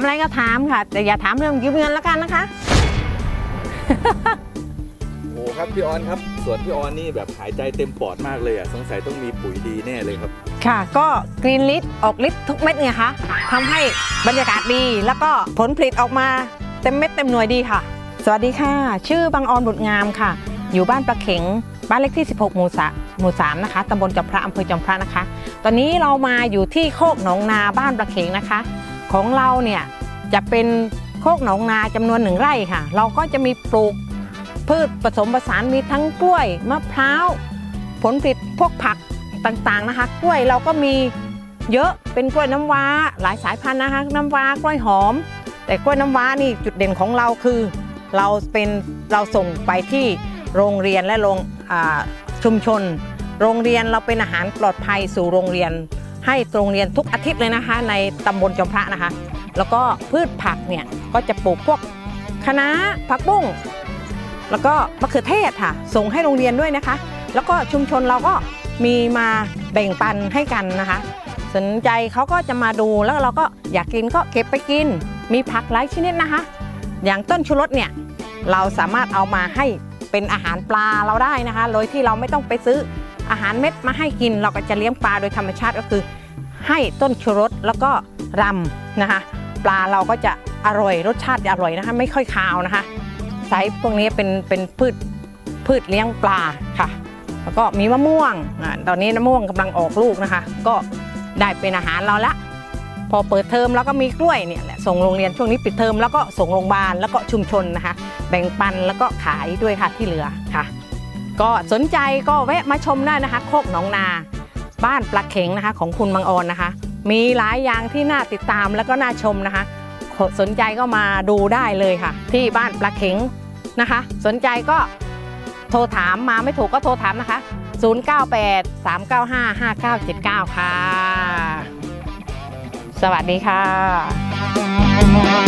อะไรก็ถามค่ะ แต่อย่าถามเรื่องยืมเงินแล้วกันนะคะ โอ้ครับพี่ออนครับสวนพี่ออนนี่แบบหายใจเต็มปอดมากเลยอะสงสัยต้องมีปุ๋ยดีแน่เลยครับ ค่ะ ก็กรีนลิ t ออกฤทธิ์ทุกเม็ดไงคะทำให้บรรยากาศดี แล้วก็ผลผลิตออกมาเต็มเม็ดเต็มหน่วยดีค่ะ สวัสดีค่ะ ชื่อบางออนบุตรงามค่ะ อยู่บ้านประเข็ง บ้านเลขที่ 16 หมู่สะ หมู่ 3 นะคะตำบลจอมพระอำเภอจอมพระนะคะ ตอนนี้เรามาอยู่ที่โคกหนองนาบ้านประเขงนะคะ ของเราเนี่ยจะเป็นโคกหนองนาจำนวนหนึ่งไร่ค่ะ เราก็จะมีปลูกพืชผสมผสานมีทั้งกล้วยมะพร้าว ผลผลิตพวกผักต่างๆนะคะ กล้วยเราก็มีเยอะเป็นกล้วยน้ำว้า หลายสายพันธุ์นะคะน้ำว้ากล้วยหอม แต่กล้วยน้ำว้านี่จุดเด่นของเราคือ เราเป็นเราส่งไปที่โรงเรียนและโรงอ่า ชุมชน โรงเรียนเราเป็นอาหารปลอดภัยสู่โรงเรียน ให้โรงเรียนทุกอาทิตย์เลยนะคะ ในตำบลจอมพระนะคะ แล้วก็พืชผักเนี่ยก็จะปลูกพวกคะน้าผักบุ้งแล้วก็มะเขือเทศค่ะ ส่งให้โรงเรียนด้วยนะคะ แล้วก็ชุมชนเราก็มีมาแบ่งปันให้กันนะคะ สนใจเขาก็จะมาดูแล้วเราก็อยากกินก็เก็บไปกิน มีผักหลายชนิดนะคะ อย่างต้นชูรสเนี่ยเราสามารถเอามาให้ เป็นอาหารปลาเราได้นะคะ โดยที่เราไม่ต้องไปซื้ออาหารเม็ดมาให้กิน เราก็จะเลี้ยงปลาโดยธรรมชาติก็คือ ให้ต้นชูรสแล้วก็รำนะคะ ปลาเราก็จะอร่อยรสชาติอร่อยนะคะ ไม่ค่อยคาวนะคะไซส์พวกนี้เป็นเป็นพืชพืชเลี้ยงปลาค่ะ แล้วก็มีมะม่วงอ่าตอนนี้มะม่วงกำลังออกลูกนะคะ ก็ได้เป็นอาหารเราละ พอเปิดเทอมแล้วก็มีกล้วยเนี่ยส่งโรงเรียนช่วงนี้ปิดเทอมแล้วก็ส่งโรงพยาบาลแล้วก็ชุมชนนะคะ แบ่งปันแล้วก็ขายด้วยค่ะที่เหลือค่ะ ก็สนใจก็แวะมาชมได้นะคะโคกหนองนา บ้านปลาเข็งนะคะของคุณบางออนนะคะ มีหลายอย่างที่น่าติดตามแล้วก็น่าชมนะคะ สนใจก็มาดูได้เลยค่ะ ที่บ้านปลาเข็งนะคะ สนใจก็โทรถามมาไม่ถูกก็โทรถามนะคะ 098 395 5979 ค่ะ สวัสดีค่ะ